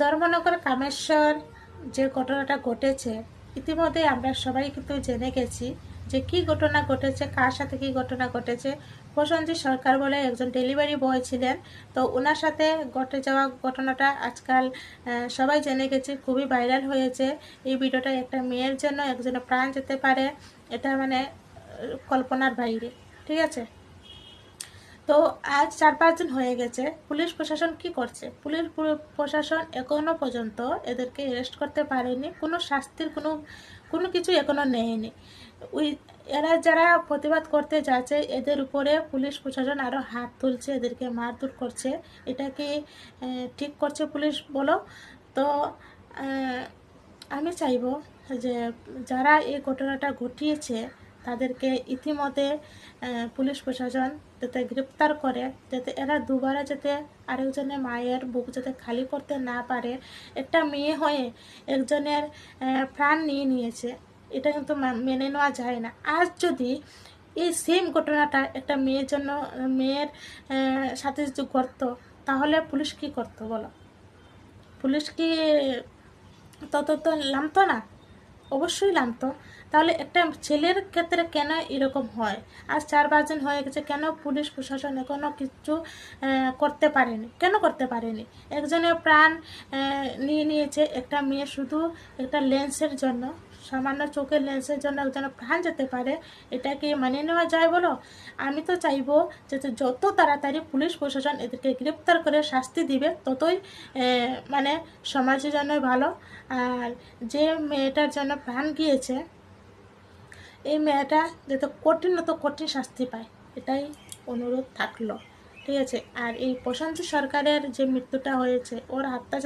ধর্মনগর কামেশ্বর যে ঘটনাটা ঘটেছে, ইতিমধ্যে আমরা সবাই কিন্তু জেনে গেছি যে কি ঘটনা ঘটেছে, কার সাথে কি ঘটনা ঘটেছে। প্রসঞ্জিৎ সরকার বলে একজন ডেলিভারি বয় ছিলেন। তো ওনার সাথে ঘটে যাওয়া ঘটনাটা আজকাল সবাই জেনে গেছে, খুবই ভাইরাল হয়েছে। এই ভিডিওটা একটা মেয়ের জন্য একজনের প্রাণ যেতে পারে, এটা মানে কল্পনার বাইরে। ঠিক আছে? তো আজ চার পাঁচ দিন হয়ে গেছে, পুলিশ প্রশাসন কি করছে? পুলিশ প্রশাসন এখনও পর্যন্ত এদেরকে অ্যারেস্ট করতে পারেনি, কোনো শাস্তির কোনো কোনো কিছু এখনও নেয়নি। ওই, এরা যারা প্রতিবাদ করতে যাচ্ছে, এদের উপরে পুলিশ প্রশাসন আরও হাত তুলছে, এদেরকে মারধর করছে। এটা কি ঠিক করছে পুলিশ বলো? তো আমি চাইব যে যারা এই ঘটনাটা ঘটিয়েছে তাদেরকে ইতিমধ্যে পুলিশ প্রশাসন যাতে গ্রেপ্তার করে, যাতে এরা দুবারা যাতে আরেকজনের মায়ের বুক যাতে খালি করতে না পারে, একটা মেয়ে হয়ে একজনের প্রাণ নিয়ে নিয়েছে, এটা কিন্তু মেনে নেওয়া যায় না। আজ যদি এই সেম ঘটনাটা একটা মেয়ের জন্য, মেয়ের সাথে যদি করতো তাহলে পুলিশ কি করতো বলো? পুলিশ কি তত তো নামতো না? অবশ্যই লাগতো। তাহলে একটা ছেলের ক্ষেত্রে কেন এরকম হয়? আজ চার পাঁচজন হয়ে গেছে, কেন পুলিশ প্রশাসন এখনও কিছু করতে পারেনি? কেন করতে পারেনি? একজনের প্রাণ নিয়ে নিয়েছে একটা মেয়ে শুধু একটা লেন্সের জন্য। সামান্য চোখের লেন্সের জন্য একজনের প্রাণ যেতে পারে এটা কি মানিয়ে নেওয়া যায় বলো? আমি তো চাইব যে যত তাড়াতাড়ি পুলিশ প্রশাসন এদেরকে গ্রেপ্তার করে শাস্তি দিবে, ততই মানে সমাজের জন্য ভালো। আর যে মেয়েটার জন্য প্রাণ গিয়েছে, এই মেয়েটা যাতে কঠিনত কঠিন শাস্তি পায়, এটাই অনুরোধ থাকল। ঠিক আছে? আর এই প্রশান্ত সরকারের যে মৃত্যুটা হয়েছে, ওর হাতটা